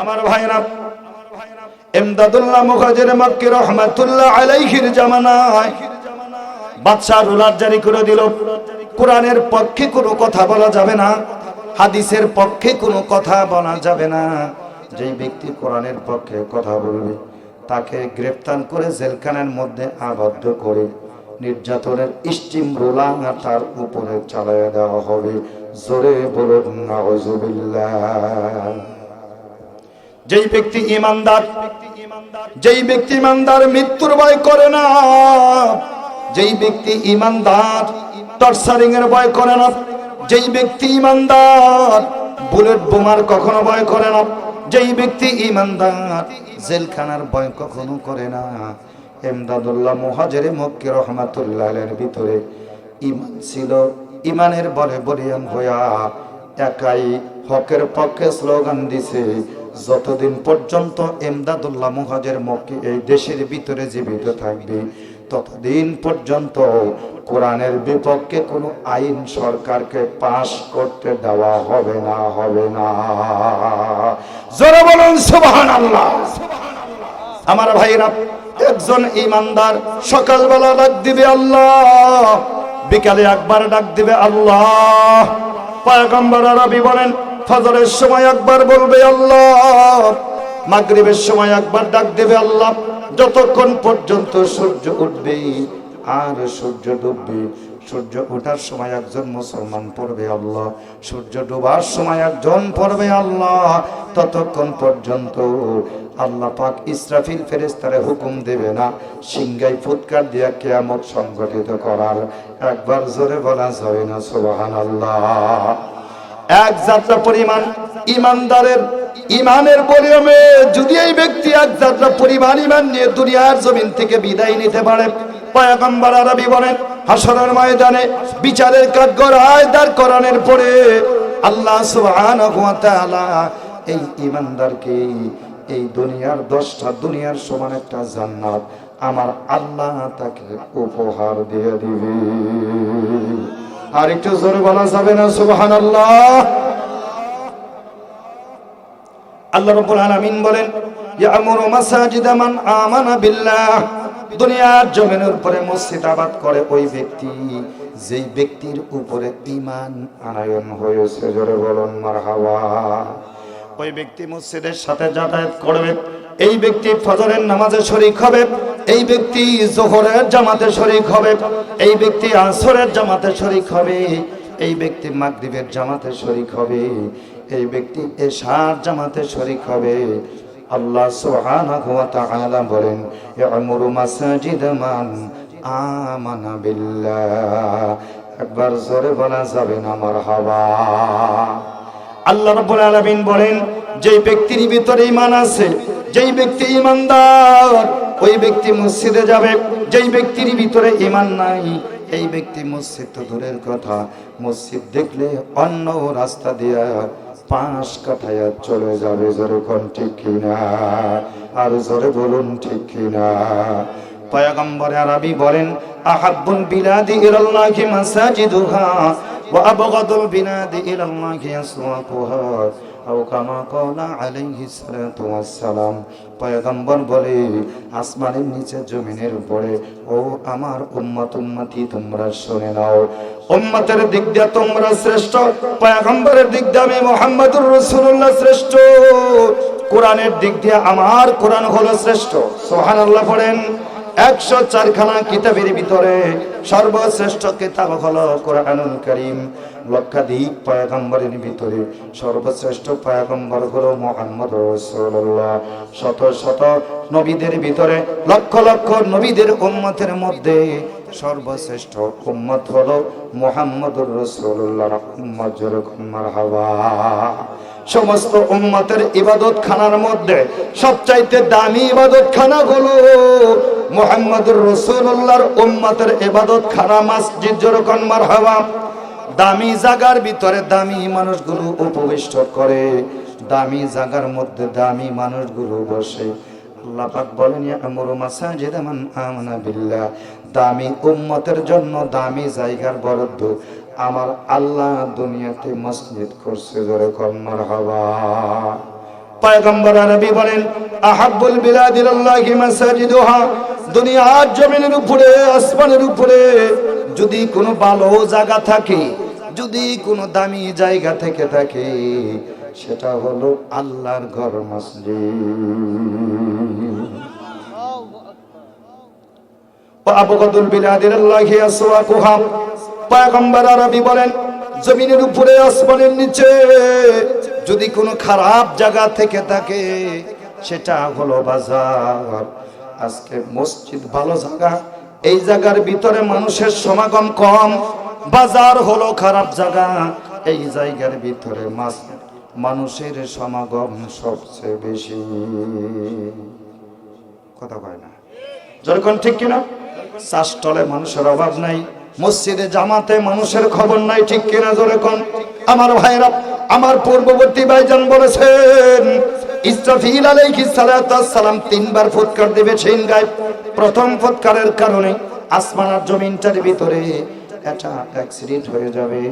আমার ভাইরা, এমদাদুল্লাহ মুখাজের মক্কি রহমাতুল্লাহ আলাইহির জামানায় বাদশাহ রুলার জারি করে দিল। কোরআনের পক্ষে কোনো কথা বলা যাবে না, হাদিসের পক্ষে কোনো কথা বলা যাবে না। যেই ব্যক্তি কোরআনের পক্ষে কথা বলবে, তাকে গ্রেফতার করে জেলখানার মধ্যে আবদ্ধ করে নির্যাতনের স্টিম রোলা তার উপরে চালাইয়া দেওয়া হবে। জোরে বলুন, নাউজুবিল্লাহ। যেই ব্যক্তি ইমানদার, যেই ব্যক্তি ইমানদার মৃত্যুর ভয় করে না, যেই ব্যক্তি ইমানদার টর্চারিং এর ভয় করে না, যেই ব্যক্তি ইমানদার বুলেট বোমার কখনো ভয় করে না, যেই ব্যক্তি ইমানদার জেলখানার ভয় কখনো করে না। এমদাদুল্লাহ মুহাজের মক্কি রহমাতুল্লাহের ভিতরে ইমান ছিল, ইমানের বলে বলিয়ান হইয়া একাই হকের পক্ষে স্লোগান দিছে যতদিন পর্যন্ত এমদাদুল্লাহ মুহাজের মক্কি এই দেশের ভিতরে জীবিত থাকবে, ততদিন পর্যন্ত কোরআনের বিপক্ষে কোনো আইন সরকারকে পাশ করতে দেওয়া হবে না হবে না। জোরে বলুন সুবহান আল্লাহ আমার ভাইরা, একজন ইমানদার সকালবেলা ডাক দিবে আল্লাহ, বিকালে একবার ডাক দিবে আল্লাহ। পয়গম্বর আরবি বলেন ফজরের সময় একবার বলবে আল্লাহ, মাগরিবের সময় একবার ডাক দেবে আল্লাহ, যতক্ষণ পর্যন্ত সূর্য উঠবে আর সূর্য ডুববে। সূর্য ওঠার সময় একজন মুসলমান পড়বে আল্লাহ, সূর্য ডোবার সময় একজন পড়বে আল্লাহ, ততক্ষণ পর্যন্ত আল্লাহ পাক ইসরাফিল ফেরেস্তারে হুকুম দেবে না সিংগাই ফুৎকার দিয়া কেয়ামত সংগঠিত করার। একবার জোরে বলা যাবে না সুবাহান আল্লাহ এক যাত্রা পরিমাণ ইমানদারের, ইমানের পরিমাণে যদি এই ব্যক্তি এক যাত্রা পরিমাণ ইমান নিয়ে দুনিয়ার জমিন থেকে বিদায় নিতে পারে, পয়গম্বর আরবি বলেন হাসরের ময়দানে বিচারের কাঠগড়ায় দাঁড় করানোর পরে আল্লাহ সুবহানাহু ওয়া তাআলা এই ইমানদারকে এই দুনিয়ার দশটা দুনিয়ার সমান একটা জান্নাত আমার আল্লাহ তাকে উপহার দিয়ে দিবে। আর একটু জোরে বলা যাবে না, সুবহানাল্লাহ। আল্লাহ রাব্বুল আলামিন বলেন, ইয়ামুরু মাসাজিদা মান আমানা বিল্লাহ। দুনিয়ার জমিনের উপরে মসজিদ আবাদ করে ওই ব্যক্তি, যেই ব্যক্তির উপরে ঈমান আনায়ন হয়েছে। জোরে বলুন, মারহাবা। ওই ব্যক্তি মসজিদের সাথে যাতায়াত করবে এই ব্যক্তি ফজরের নামাজে শরিক হবে, এই ব্যক্তি জোহরের জামাতে শরিক হবে, এই ব্যক্তি আসরের জামাতে শরিক হবে, এই ব্যক্তি মাগরিবের জামাতে শরিক হবে, এই ব্যক্তি এশার জামাতে শরিক হবে। আল্লাহ সুবহানাহু ওয়া তাআলা বলেন ইয়ামুরু মাসাজিদ মান আমানা বিল্লাহ। একবার জোরে বলা যাবে না, মারহাবা। আল্লাহ রাব্বুল আলামিন বলেন যেই ব্যক্তির ভিতরে ইমান আছে, যেই ব্যক্তি ঈমানদার, ওই ব্যক্তি মসজিদে যাবে। যেই ব্যক্তির ভিতরে ইমান নাই, এই ব্যক্তি মসজিদ তো দূরের কথা। মসজিদ দেখলে অন্য রাস্তা দিয়া পাঁচ কাঠায়া চলে যাবে। জোরে কোন ঠিক কিনা? আর জোরে বলুন ঠিক কিনা? পয়গম্বর আরবি বলেন আহাব্বুল বিলাদি ইলাল্লাহি মাসাজিদুহা ওয়া আবগাদুল বিলাদি ইলাল্লাহি আসওয়াকুহা। আও কামা ক্বালা আলাইহিস সালাম পয়গম্বর বলে, আসমানের নিচে, জমিনের উপরে, ও আমার উম্মত, উম্মতি, তোমরা শুনে নাও। উম্মতের দিক দিয়ে তোমরা শ্রেষ্ঠ, পয়গম্বরের দিক দিয়ে আমি মুহাম্মদুর রাসূলুল্লাহ শ্রেষ্ঠ। কোরআনের দিক দিয়ে আমার কোরআন হলো শ্রেষ্ঠ। সুবহানাল্লাহ পড়েন, একশো চারখানা কিতাবের ভিতরে সর্বশ্রেষ্ঠ কিতাব হলো কোরআনুল করিম। লক্ষাধিক পয়গম্বরের ভিতরে সর্বশ্রেষ্ঠ পয়গম্বর হল মোহাম্মদ রসুল্লাহ শত শত নবীদের ভিতরে, লক্ষ লক্ষ নবীদের উম্মতের মধ্যে সর্বশ্রেষ্ঠ উম্মত হলো মোহাম্মদুর রসুল্লাহ সমস্ত উম্মতের ইবাদত খানার মধ্যে সবচাইতে দামি ইবাদত খানা গুলো মোহাম্মদুর রসুল্লাহর উম্মতের ইবাদত খানা মসজিদ যেরকম মারহাবা। দামি জাগার ভিতরে দামি মানুষগুলো উপবিষ্ট করে। দামি জাগার মধ্যে দামি মানুষগুলো বসে। আল্লাহ বলেন ইয়ামুরু মাসাজিদ বিল্লাহ। দামি উম্মতের জন্য দামি জায়গার বরাদ্দ আমার আল্লাহ দুনিয়াতে মসজিদ করছে জোরে কর মারহাবা পয়গম্বর নবী বলেন, আহাব্বুল বিলাদিল্লাহি মাসাজিদুহা। দুনিয়ার জমিনের উপরে, আসমানের উপরে যদি কোনো ভালো জায়গা থাকে যদি কোনো দামি জায়গা থেকে থাকে, সেটা হলো আল্লাহর ঘর মসজিদ। জমিনের উপরে, আসমানের নিচে যদি কোনো খারাপ জায়গা থেকে থাকে, সেটা হলো বাজার। আজকে মসজিদ ভালো জায়গা, এই জায়গার ভিতরে মানুষের সমাগম কম বাজার হলো খারাপ জায়গা। এই জায়গার ভিতরে মাছ মানুষের সমাগম সবচেয়ে বেশি। কথা কয় না। যেরকম ঠিক কিনা? চাষটলে মানুষের অভাব নাই, মসজিদে, জামাতে মানুষের খবর নাই, ঠিক কিনা যেরকম আমার ভাইরা আমার পূর্ববর্তী ভাইজান বলেছেন, ইসরাফিল আলাইহিস সালাম তিনবার ফুৎকার দিবে সেই গায়ে। প্রথম ফুৎকারের কারণে আসমান আর জমিনটার ভিতরে এটা অ্যাক্সিডেন্ট হয়ে যাবে।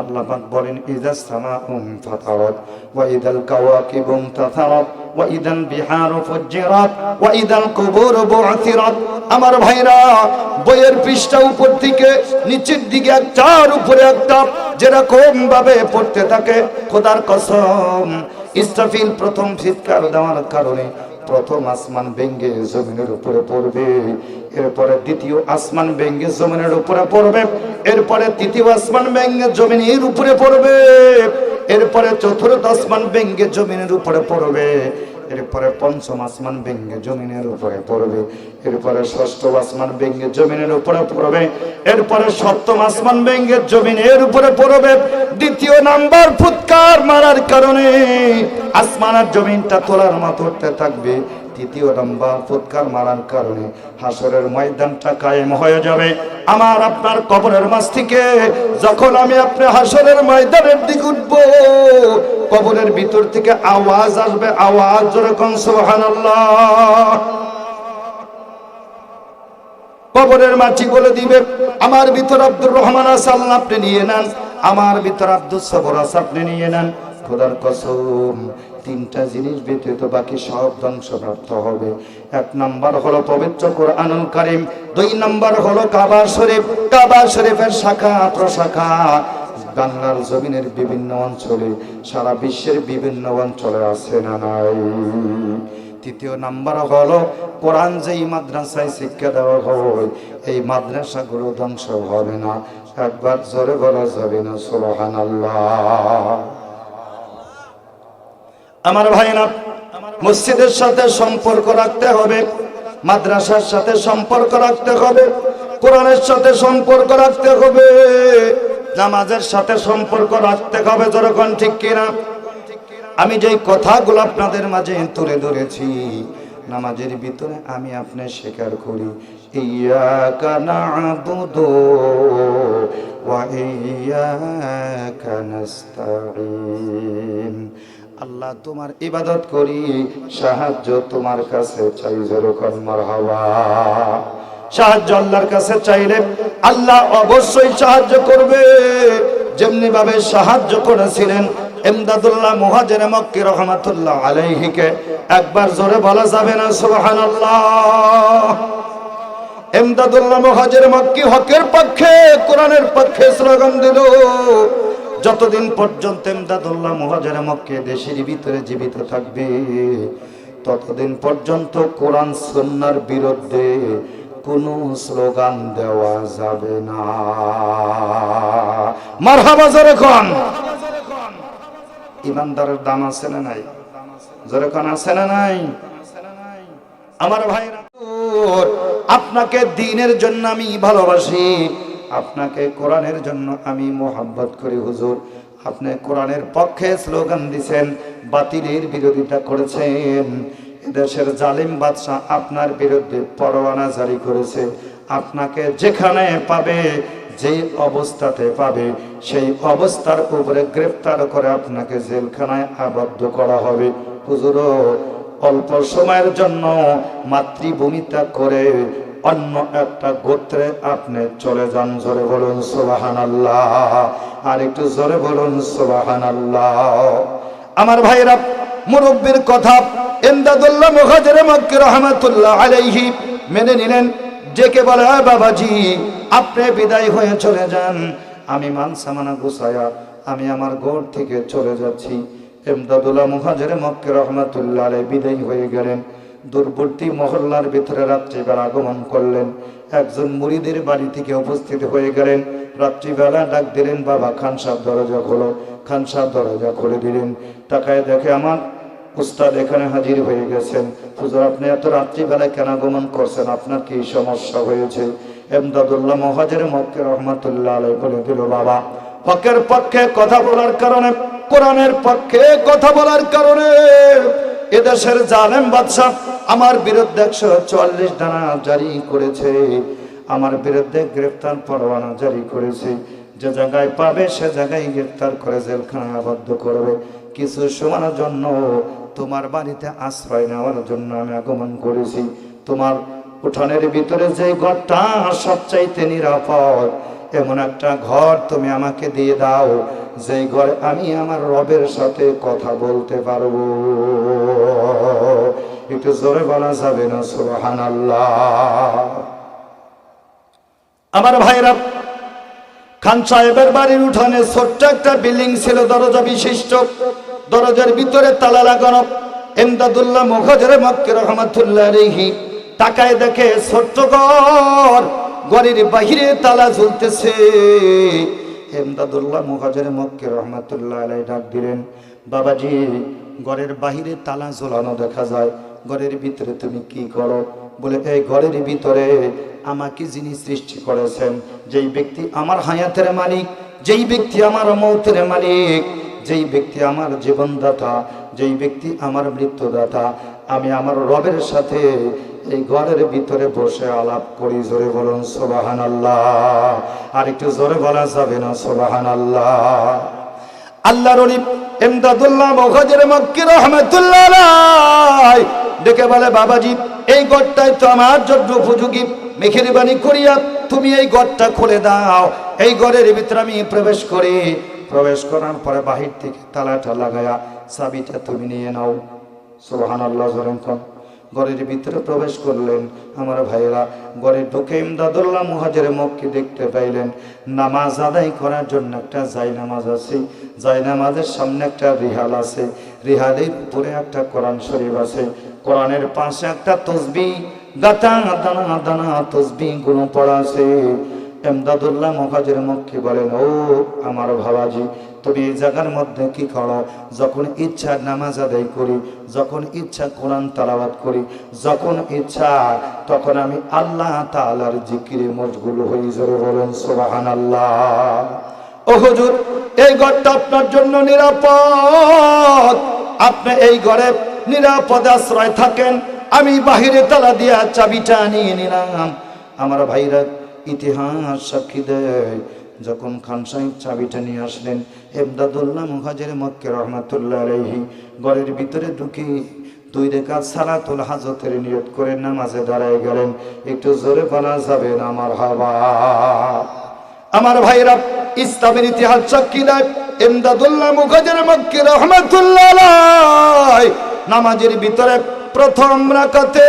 আল্লাহ পাক বলেন ইদাস সামাউম ফাতারাত, ওয়া ইদাল কাওয়াকিবুম তাথারাত ওয়া ইদাল বিহারু ফুজ্জিরাত, ওয়া ইদাল কুবুর বু'থিরাত আমার ভাইরা, বইয়ের পৃষ্ঠা উপর থেকে, নিচের দিকে একটার উপরে একটা যেরকম ভাবে পড়তে থাকে, খোদার কসম, ইসরাফিল প্রথম চিৎকার দেওয়ার কারণে প্রথম আসমান ভেঙ্গে জমিনের উপরে পড়বে। এরপরে দ্বিতীয় আসমান ভেঙ্গে জমিনের উপরে পড়বে। এরপরে তৃতীয় আসমান ভেঙ্গে জমিনের উপরে পড়বে। এরপরে চতুর্থ আসমান ভেঙ্গে জমিনের উপরে পড়বে। এরপরে পঞ্চম আসমান ভেঙ্গে জমিনের উপরে পড়বে। এরপরে ষষ্ঠ আসমান ভেঙ্গে জমিনের উপরে পড়বে। এরপরে সপ্তম আসমান ভেঙ্গে জমিনের উপরে পড়বে। দ্বিতীয় নাম্বার ফুৎকার মারার কারণে আসমান আর জমিনটা তোলার উঠতে থাকবে। তৃতীয় নাম্বার ফুৎকার মারার কারণে হাসরের ময়দানটা কায়েম হয়ে যাবে। আমার আপনার কবরের মাছ থেকে যখন আমি আপনি হাসরের ময়দানের দিকে উঠব, কবরের ভিতর থেকে আওয়াজ আসবে, আওয়াজ যেরকম সুবহানাল্লাহ। কবরের মাটি বলে দিবে, আমার ভিতর আব্দুর রহমান আল্লাহ আপনি নিয়ে নেন। আমার ভিতর আব্দুল সবর আছে, আপনি নিয়ে নেন। খোদার কসম তিনটা জিনিস ব্যতীত বাকি সব ধ্বংসপ্রাপ্ত হবে। এক নাম্বার হলো পবিত্র কোরআনুল কারিম, দুই নাম্বার হলো কাবা শরীফ। কাবা শরীফের শাখা, প্রশাখা বাংলার জমিনের বিভিন্ন অঞ্চলে, সারা বিশ্বের বিভিন্ন অঞ্চলে আছে না নাই? তৃতীয় নাম্বার হলো কোরআন যেই মাদ্রাসায় শিক্ষা দেওয়া হয়, এই মাদ্রাসাগুলো ধ্বংস হবে না। একবার জোরে বলা যাবে না সোলহান আমার ভাইরা মসজিদের সাথে সম্পর্ক রাখতে হবে, মাদ্রাসার সাথে সম্পর্ক রাখতে হবে, কোরআনের সাথে সম্পর্ক রাখতে হবে, নামাজের সাথে সম্পর্ক রাখতে হবে যেরকম ঠিক কিনা? আমি যেই কথাগুলো আপনাদের মাঝে তুলে ধরেছি, নামাজের ভিতরে আমি আপনি স্বীকার করি ইয়াকা নাবুদু ওয়া আল্লাহ তোমার ইবাদত করি, সাহায্য তোমার কাছে চাই, যেরকম মারহাবা। সাহায্য আল্লাহর কাছে চাইলে আল্লাহ অবশ্যই সাহায্য করবে। যেমনি ভাবে সাহায্য করেছিলেন এমদাদুল্লাহ মুহাজের মক্কি রহমাতুল্লাহ আলাইহিকে। একবার জোরে বলা যাবে না, সুবহানাল্লাহ। এমদাদুল্লাহ মুহাজের মক্কি হকের পক্ষে, কোরআনের পক্ষে স্লোগান দিল যতদিন পর্যন্ত এমদাদুল্লাহ মুহাজের মক্কে দেশের ভিতরে জীবিত থাকবে, ততদিন পর্যন্ত কোরআন সুন্নার বিরুদ্ধে কোনো স্লোগান দেওয়া যাবে না। মারহাবা জোরে কোন? ইমানদারের দাম আছে না নাই? জোরে যেরকম আছে না নাই? আমার ভাইরা আপনাকে দিনের জন্য আমি ভালোবাসি। আপনাকে কোরআনের জন্য আমি মোহাব্বত করি, হুজুর। আপনি কোরআনের পক্ষে স্লোগান দিছেন, বাতিলের বিরোধিতা করেছেন। দেশের জালিম বাদশাহ আপনার বিরুদ্ধে পরোয়ানা জারি করেছে। আপনাকে যেখানে পাবে যে অবস্থাতে পাবে, সেই অবস্থার উপরে গ্রেফতার করে আপনাকে জেলখানায় আবদ্ধ করা হবে। হুজুরও, অল্প সময়ের জন্য মাতৃভূমিতা করে অন্য একটা গোত্রে আপনি চলে যান, জোরে বলুন সোবাহান আল্লাহ আর একটু জোরে বলুন সোবাহান আল্লাহ আমার ভাইরা মুরব্বীর কথা এমদাদুল্লাহ মুহাজির মক্কি রহমাতুল্লাহ আলাইহি মেনে নিলেন। ডেকে বলে "আয় বাবাজি, আপনি বিদায় হয়ে চলে যান। আমি মান সামানা গুছায়া, আমি আমার ঘর থেকে চলে যাচ্ছি। এমদাদুল্লাহ মুহাজির মক্কি রহমাতুল্লাহ আলাই বিদায় হয়ে গেলেন। দূরবর্তী মহল্লার ভিতরে রাত্রিবেলা আগমন করলেন। একজন মুড়িদের বাড়ি থেকে উপস্থিত হয়ে গেলেন। রাত্রিবেলা ডাক দিলেন, বাবা, খান সাহেব, দরজা খোলো। খান সাহেব দরজা খুলে দিলেন। টাকায় দেখে আমার উস্তাদ এখানে হাজির হয়ে গেছেন। হুজুর, আপনি এত রাত্রিবেলায় কেন আগমন করছেন? আপনার কি সমস্যা হয়েছে? এমদাদুল্লাহ মহাজের মক্কে রহমাতুল্লাহ আলাই বলে দিল, বাবা হকের পক্ষে কথা বলার কারণে, কোরআনের পক্ষে কথা বলার কারণে এদেশের জালেম বাদশাহ আমার বিরুদ্ধে একশো চুয়াল্লিশ ডানা জারি করেছে। আমার বিরুদ্ধে গ্রেফতার পরোয়ানা জারি করেছে। যে জায়গায় পাবে, সে জায়গায় গ্রেফতার করে জেলখানায় আবদ্ধ করবে। কিছু সময়ের জন্য তোমার বাড়িতে আশ্রয় নেওয়ার জন্য আমি আগমন করেছি। তোমার উঠানের ভিতরে যে ঘরটা, সবচাইতে নিরাপদ, এমন একটা ঘর তুমি আমাকে দিয়ে দাও। যে ঘরে আমি আমার রবের সাথে কথা বলতে পারব। একটু জোরে বলা যাবে না সুবহান আমার ভাইরা খান সাহেবের বাড়ির উঠানে ছোট্ট একটা বিল্ডিং ছিল, দরজা বিশিষ্ট। দরজার ভিতরে তালা লাগানো। এমদাদুল্লাহ মুখজরে মক্কে রহমাতুল্লাহ রেহি তাকায় দেখে, ছোট্ট ঘর, ঘরের বাহিরে তালা ঝুলতেছে এমদাদুল্লাহ মুখাজের মক্কে রহমাতুল্লাহ আলাই ডাক দিলেন, বাবাজি, ঘরের বাহিরে তালা ঝোলানো দেখা যায়, ঘরের ভিতরে তুমি কি করো? বলে, এই ঘরের ভিতরে আমাকে যিনি সৃষ্টি করেছেন, যেই ব্যক্তি আমার হায়াতের মালিক, যেই ব্যক্তি আমার মৌতের মালিক, যেই ব্যক্তি আমার জীবনদাতা, যেই ব্যক্তি আমার মৃত্যুদাতা, আমি আমার রবের সাথে এই ঘরের ভিতরে বসে আলাপ করি, জোরে বলুন সোবাহান আল্লাহ আর একটু জোরে বলা যাবে না সোবাহান আল্লাহ আল্লাহর অলি এমদাদুল্লাহ ডেকে বলে, বাবাজি, এই গড়টাই তো আমার জন্য উপযোগী। মেখেরিবানি করিয়া তুমি এই গড়টা খুলে দাও। এই ঘরের ভিতরে আমি প্রবেশ করি। প্রবেশ করার পরে বাহির থেকে তালাটা লাগায়া চাবিটা তুমি নিয়ে নাও। সোহান আল্লাহ জরঙ্কন ঘরের ভিতরে প্রবেশ করলেন। আমার ভাইয়েরা, ঘরে ঢুকে ইমদাদুল্লাহ মুহাজের মুখকে দেখতে পাইলেন। নামাজ আদায় করার জন্য একটা জাই নামাজ আছে। জাই নামাজের সামনে একটা রিহাল আছে। রিহালের উপরে একটা কোরআন শরীফ আছে। কোরআনের পাশে একটা তসবি। গাতা দানা দানা তসবি গুণ পড়া আছে। এমদাদুল্লাহ মহাজের মক্কি বলেন ও আমার ভাবাজি তুমি এই জায়গার মধ্যে কি করো? যখন ইচ্ছা নামাজ আদায় করি, যখন ইচ্ছা কোরআন তালাবাত করি, যখন ইচ্ছা, তখন আমি আল্লাহ তালার জিকিরে মশগুল হই, জোরে বলেন সোবাহান আল্লাহ ও হুজুর, এই ঘরটা আপনার জন্য নিরাপদ। আপনি এই ঘরে নিরাপদ আশ্রয় থাকেন, আমি বাহিরে তালা দিয়া চাবিটা নিয়ে নিলাম। আমার ভাইরা ইতিহাস সাক্ষী দেয়। যখন খান সাহেব চাবিটা নিয়ে আসলেন এমদাদুল্লাহ মুহাজের মক্কে রহমাতুল্লাহ আলাইহি, ঘরের ভিতরে ঢুকি দুই রেখা সালাতুল হাজতের নিয়ত করে নামাজে দাঁড়ায় গেলেন। একটু জোরে বলা যাবে আমার হাবা। আমার ভাইরা, ইসলামের ইতিহাস সাক্ষী দেয় এমদাদুল্লাহ মুখাজের মক্কি রহমাতুল্লাহ নামাজের ভিতরে প্রথম রাকাতে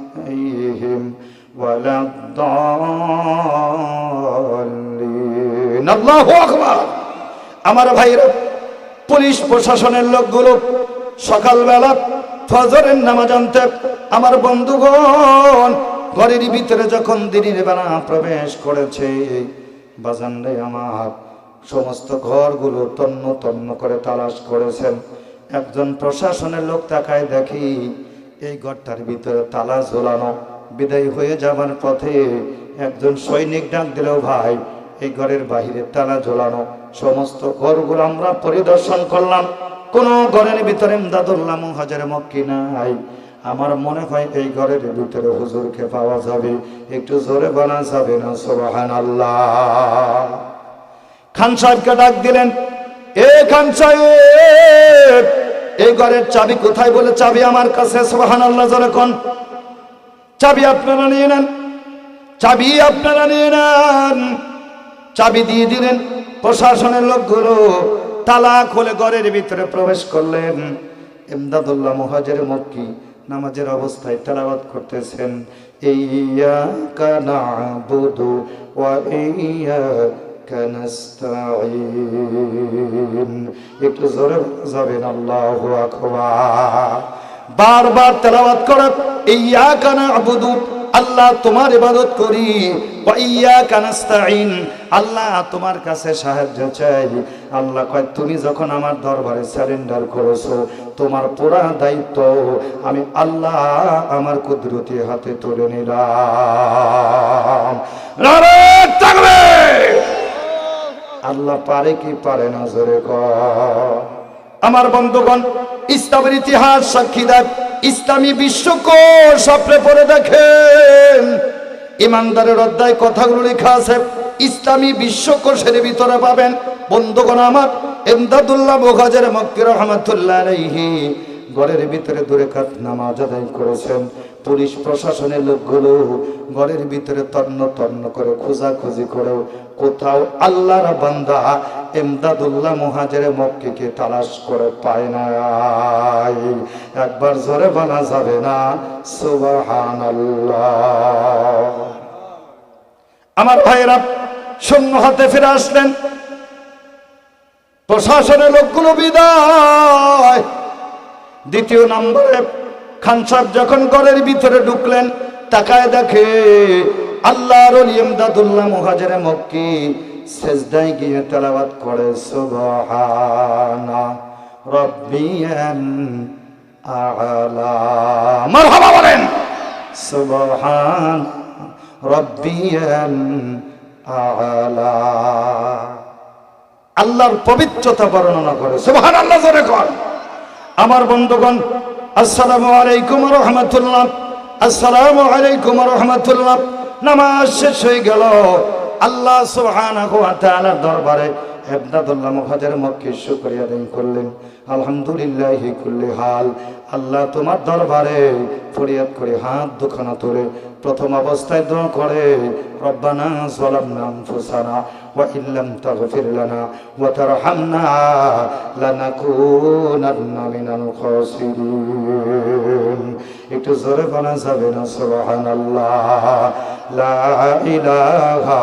ولا الضالين الله أكبر আমার ভাইরা পুলিশ প্রশাসনের লোকগুলো সকালবেলা ফজরের নামাজ আনতে আমার বন্ধুগণ ঘরের ভিতরে যখন দিনের বেলা প্রবেশ করেছে বাজানরে আমার সমস্ত ঘরগুলো তন্ন তন্ন করে তালাশ করেছেন একজন প্রশাসনের লোক তাকায় দেখি এই ঘরটার ভিতরে তালা ঝোলানো, বিদায় হয়ে যাবার পথে একজন সৈনিক ডাক দিলেও ভাই, এই ঘরের বাহিরে তালা ঝোলানো, সমস্ত ঘরগুলো আমরা পরিদর্শন করলাম। কোন ঘরের ভিতরে ইমদাদুল্লাহ মুহাজির মক্কি নাই। আমার মনে হয় এই ঘরের ভিতরে হুজুরকে পাওয়া যাবে। একটু জোরে বানা যাবে না, সুবহানাল্লাহ। খান সাহেবকে ডাক দিলেন, এ খান সাহেব এই ঘরের চাবি কোথায় বলে চাবি আমার কাছে? সোহান আল্লাহ যখন চাবি আপনারা নিয়ে নেন। চাবি আপনারা নিয়ে নেন। চাবি দিয়ে দিলেন। প্রশাসনের লোকগুলো তালা খুলে ঘরের ভিতরে প্রবেশ করলেন। এমদাদুল্লাহ মহাজের মক্কি নামাজের অবস্থায় তেলাওয়াত করতেছেন। ইয়া কানা বুধু ওয়া ইয়া নাস্তাঈন একটু জোরে যাবেন আল্লাহু ইয়াকা না'বুদু আল্লাহ তোমার ইবাদত করি। আল্লাহ তোমার কাছে সাহায্য চাই। আল্লাহ কয়, তুমি যখন আমার দরবারে সারেন্ডার করেছ, তোমার পুরা দায়িত্ব আমি আল্লাহ আমার কুদরতি হাতে তুলে নিলাম। আল্লাহ পারে কি পারে না, জোরে আমার বন্ধুগণ, ইসলামের ইতিহাস সাক্ষী দেয়, ইসলামী বিশ্বকোষ আপনি পড়ে দেখেন? ইমানদারের অধ্যায় কথাগুলো লেখা আছে, ইসলামী বিশ্বকোষের ভিতরে পাবেন। বন্ধুগণ আমার, এমদাদুল্লাহ বোগাজের মক্কি রহমতুল্লাহ আলাইহি, ঘরের ভিতরে দূরে কাত নামাজ আদায় করেছেন। পুলিশ প্রশাসনের লোকগুলো ঘরের ভিতরে তন্ন তন্ন করে খোঁজাখুঁজি করেও কোথাও আল্লাহর বান্দা এমদাদুল্লাহ মুহাজের মক্কিকে তালাশ করে পায় না। একবার জোরে বলা যাবে না, সুবহানাল্লাহ। আমার ভাইয়েরা, শূন্য হাতে ফিরে আসলেন। প্রশাসনের লোকগুলো বিদায়। দ্বিতীয় নম্বরে খান সাহেব যখন ঘরের ভিতরে ঢুকলেন, তাকায় দেখে আল্লাহর ইমদাদুল্লাহ মুহাজের মক্কি সেজদায় গিয়ে তেলাওয়াত করে, সুবহানা রব্বিয়ান আলা। মারহাবা বলেন। সুবহান রব্বিয়ান আলা। আল্লাহর পবিত্রতা বর্ণনা করে সুবহান আল্লাহ জোরে কর। আমার বন্ধুগণ, আসসালামু আলাইকুম রহমতুল্লাহ। আসসালামু আলাইকুম রহমতুল্লাহ। নামাজ শেষ হয়ে গেল। আল্লাহ সুবহানাহু ওয়া তাআলার দরবারে হেবদাদুল্লাহ মুহাজির মক্কি শুকরিয়া আদায় করলেন। আলহামদুলিল্লাহি কুল্লি হাল। আল্লাহ তোমার দরবারে ফরিয়াদ করে হাত দুখানা তোলে প্রথম অবস্থায় দোয়া করে, রব্বানা যালামনা আনফুসানা। ইল্লাম তাগফির লানা ওয়া তারহামনা লানাকুনান্না মিনাল খাসিরিন একটু জোরে বলা যাবে না সুবহানাল্লাহ, লা ইলাহা